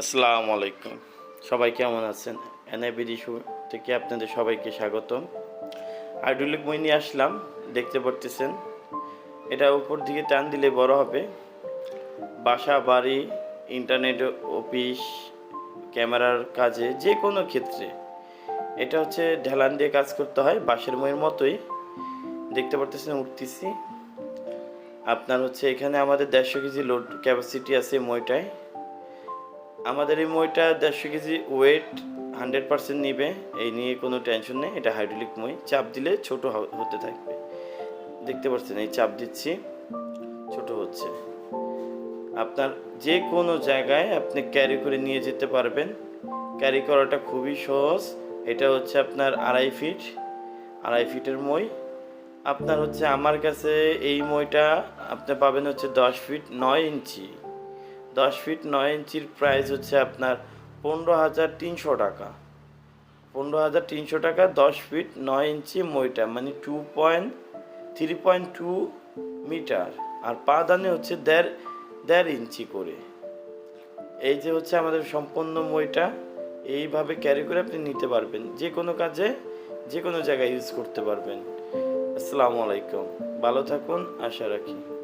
আসসালামু আলাইকুম। সবাই কেমন আছেন? এনআইবিডি থেকে আপনাদের সবাইকে স্বাগতম। আইডুলিক মই নিয়ে আসলাম, দেখতে পারতেছেন। এটা উপর দিকে টান দিলে বড় হবে। বাসা, বাড়ি, ইন্টারনেট, অফিস, ক্যামেরার কাজে যে কোনো ক্ষেত্রে। এটা হচ্ছে ঢেলান দিয়ে কাজ করতে হয়, বাঁশের মইয়ের মতোই। দেখতে পারতেছেন, উঠতেছি। আপনার হচ্ছে এখানে আমাদের দেড়শো কেজি লোড ক্যাপাসিটি আছে মইটায়। আমাদের এই মইটা দেড়শো কেজি ওয়েট হান্ড্রেড পার্সেন্ট নিবে। এই নিয়ে কোনো টেনশন নেই, এটা হাইড্রোলিক মই। চাপ দিলে ছোট হতে থাকবে। দেখতে পাচ্ছেন, এই চাপ দিচ্ছি, ছোট হচ্ছে। আপনার যে কোনো জায়গায় আপনি ক্যারি করে নিয়ে যেতে পারবেন। ক্যারি করাটা খুবই সহজ। এটা হচ্ছে আপনার আড়াই ফিট আড়াই ফিটের মই। আপনার হচ্ছে আমার কাছে এই মইটা আপনি পাবেন হচ্ছে দশ ফিট নয় ইঞ্চি। দশ ফিট নয় ইঞ্চির প্রাইস হচ্ছে আপনার পনেরো হাজার তিনশো টাকা। পনেরো হাজার তিনশো টাকা দশ ফিট নয় ইঞ্চি মইটা মানে two point three point two metre আর পা দানে হচ্ছে দেড় দেড় ইঞ্চি করে। এই যে হচ্ছে আমাদের সম্পূর্ণ মইটা, এইভাবে ক্যারি করে আপনি নিতে পারবেন। যে কোনো কাজে, যে কোনো জায়গায় ইউজ করতে পারবেন। আসসালামু আলাইকুম। ভালো থাকুন, আশা রাখি।